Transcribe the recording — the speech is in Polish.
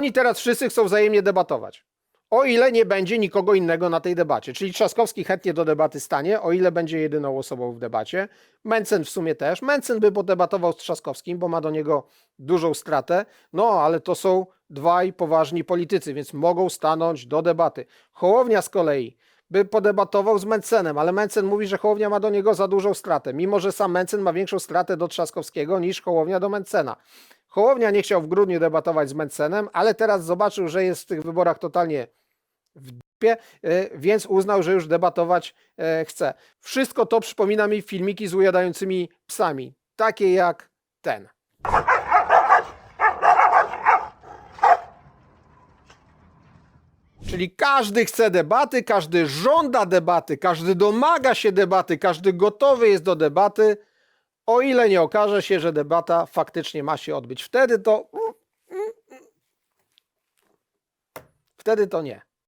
Oni teraz wszyscy chcą wzajemnie debatować. O ile nie będzie nikogo innego na tej debacie. Czyli Trzaskowski chętnie do debaty stanie, o ile będzie jedyną osobą w debacie. Mencen w sumie też. Mencen by podebatował z Trzaskowskim, bo ma do niego dużą stratę. No, ale to są dwaj poważni politycy, więc mogą stanąć do debaty. Hołownia z kolei by podebatował z Mencenem, ale Mencen mówi, że Hołownia ma do niego za dużą stratę, mimo że sam Mencen ma większą stratę do Trzaskowskiego niż Hołownia do Mencena. Hołownia nie chciał w grudniu debatować z Mencenem, ale teraz zobaczył, że jest w tych wyborach totalnie w dupie, e, więc uznał, że już debatować e, chce. Wszystko to przypomina mi filmiki z ujadającymi psami, takie jak ten. Czyli każdy chce debaty, każdy żąda debaty, każdy domaga się debaty, każdy gotowy jest do debaty, o ile nie okaże się, że debata faktycznie ma się odbyć. Wtedy to. Wtedy to nie.